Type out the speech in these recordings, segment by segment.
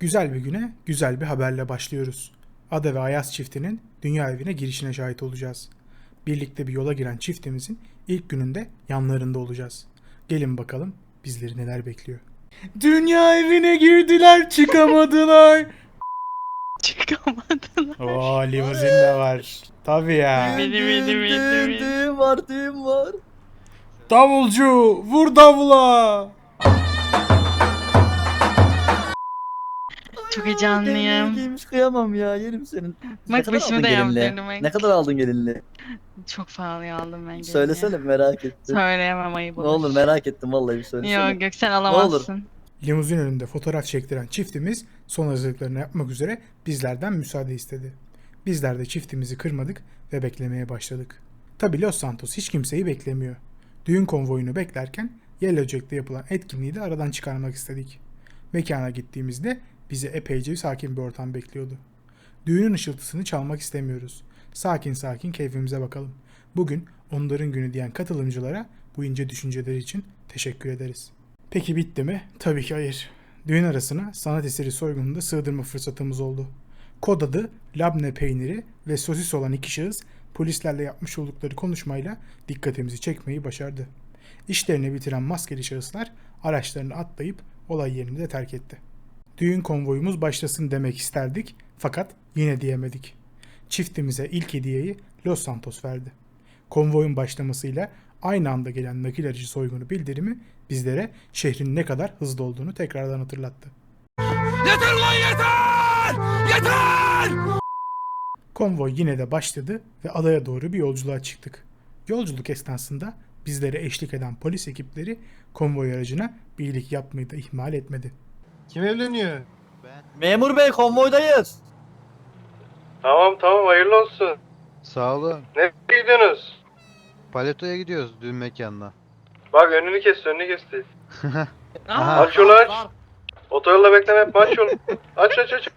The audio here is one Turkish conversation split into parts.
Güzel bir güne güzel bir haberle başlıyoruz. Ada ve Ayaz çiftinin dünya evine girişine şahit olacağız. Birlikte bir yola giren çiftimizin ilk gününde yanlarında olacağız. Gelin bakalım bizleri neler bekliyor. Dünya evine girdiler çıkamadılar. Çıkamadın. Oo limuzin de var. Tabii ya. Benim, benim, benim, benim. Düğün var düğün var. Davulcu vur davula. Çok heyecanlıyım. Giymiş kıyamam ya yerim senin. Ne Bak kadar başımı aldın da yaptırdım. Ne kadar aldın gelinliği? Çok pahalıya aldım ben gelinliği. Söylesene merak ettim. Söyleyemem ayıp Ne olur. olur merak ettim vallahi bir söylesene. Yok Göksel alamazsın. Limuzin önünde fotoğraf çektiren çiftimiz son hazırlıklarını yapmak üzere bizlerden müsaade istedi. Bizler de çiftimizi kırmadık ve beklemeye başladık. Tabi Los Santos hiç kimseyi beklemiyor. Düğün konvoyunu beklerken Yellowjack'te yapılan etkinliği de aradan çıkarmak istedik. Mekana gittiğimizde bizi epeyce sakin bir ortam bekliyordu. Düğünün ışıltısını çalmak istemiyoruz. Sakin sakin keyfimize bakalım. Bugün onların günü diyen katılımcılara bu ince düşünceleri için teşekkür ederiz. Peki bitti mi? Tabii ki hayır. Düğün arasına sanat eseri soygununda sığdırma fırsatımız oldu. Kod adı, labne peyniri ve sosis olan iki şahıs polislerle yapmış oldukları konuşmayla dikkatimizi çekmeyi başardı. İşlerini bitiren maskeli şahıslar araçlarını atlayıp olay yerini de terk etti. Düğün konvoyumuz başlasın demek isterdik fakat yine diyemedik. Çiftimize ilk hediyeyi Los Santos verdi. Konvoyun başlamasıyla aynı anda gelen nakil aracı soygunu bildirimi bizlere şehrin ne kadar hızlı olduğunu tekrardan hatırlattı. Yeter lan yeter! Yeter! Konvoy yine de başladı ve adaya doğru bir yolculuğa çıktık. Yolculuk esnasında bizlere eşlik eden polis ekipleri konvoy aracına bir iyilik yapmayı da ihmal etmedi. Kim evleniyor? Memur bey konvoydayız. Tamam tamam hayırlı olsun. Sağ olun. Nereye gidiyorsunuz? Paletoya gidiyoruz düğün mekanına. Bak önünü kes önünü kesti. Aha. Aç yolu aç. Otoyolla bekleme yapma aç yolu. Aç aç aç.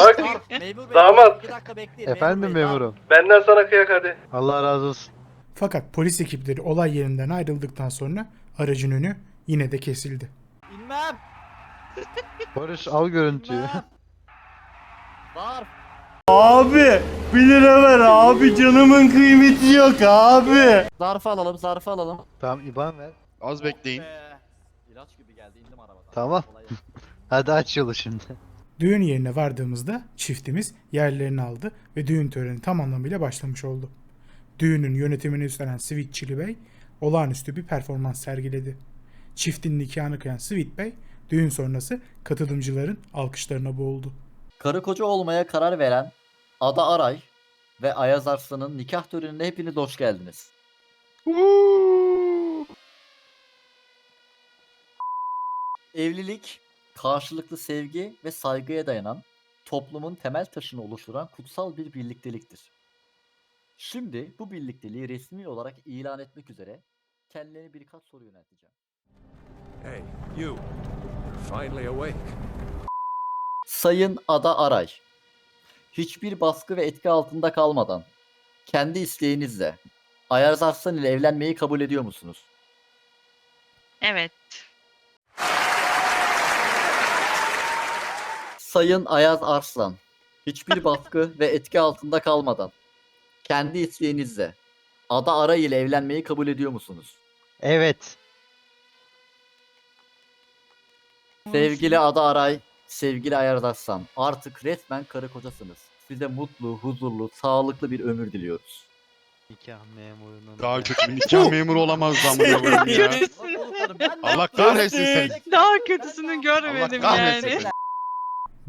Bak Memur bey. Damat. Bir dakika bekleyin. Efendim memur bey, memurum. benden sana kıyak hadi. Allah razı olsun. Fakat polis ekipleri olay yerinden ayrıldıktan sonra aracın önü yine de kesildi. İnmem. Barış al görüntüyü. Var. Abi 1 lira ver abi canımın kıymeti yok abi. Zarfı alalım zarfı alalım. tamam IBAN ver. Az bekleyin. Be. İlaç gibi geldi indim arabadan. Tamam. Kolay gelsin. Hadi aç yolu şimdi. Düğün yerine vardığımızda çiftimiz yerlerini aldı ve düğün töreni tam anlamıyla başlamış oldu. Düğünün yönetimini üstlenen Sweet Chili Bey olağanüstü bir performans sergiledi. Çiftin nikahını kıyan Sweet Bey düğün sonrası katılımcıların alkışlarına boğuldu. Karı koca olmaya karar veren Ada Aray ve Ayaz Arslan'ın nikah törenine hepiniz hoş geldiniz. Evlilik, karşılıklı sevgi ve saygıya dayanan, toplumun temel taşını oluşturan kutsal bir birlikteliktir. Şimdi bu birlikteliği resmi olarak ilan etmek üzere kendilerine birkaç soru yönelteceğim. Hey, you. You're finally awake. Sayın Ada Aray, hiçbir baskı ve etki altında kalmadan, kendi isteğinizle Ayaz Arslan ile evlenmeyi kabul ediyor musunuz? Evet. Sayın Ayaz Arslan, hiçbir baskı ve etki altında kalmadan, kendi isteğinizle Ada Aray ile evlenmeyi kabul ediyor musunuz? Evet. Sevgili Ada Aray, sevgili Ayaz Arslan, artık resmen karı kocasınız. Size mutlu, huzurlu, sağlıklı bir ömür diliyoruz. Nikah memurunun. Daha kötü bir nikah memuru olamaz lan bu ya. Allah kahretsin seni. Daha kötüsünü Allah görmedim kahretsin yani. seni.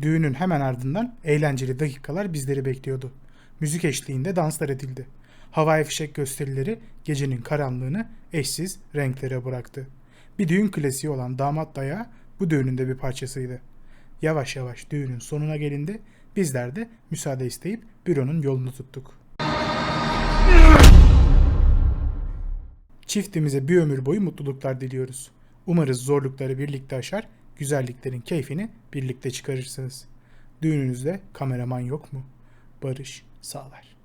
Düğünün hemen ardından eğlenceli dakikalar bizleri bekliyordu. Müzik eşliğinde danslar edildi. Havai fişek gösterileri gecenin karanlığını eşsiz renklere bıraktı. Bir düğün klasiği olan damat dayağı bu düğünün de bir parçasıydı. Yavaş yavaş düğünün sonuna gelindi. Bizler de müsaade isteyip büronun yolunu tuttuk. Çiftimize bir ömür boyu mutluluklar diliyoruz. Umarız zorlukları birlikte aşar, güzelliklerin keyfini birlikte çıkarırsınız. Düğününüzde kameraman yok mu? Barış sağlar.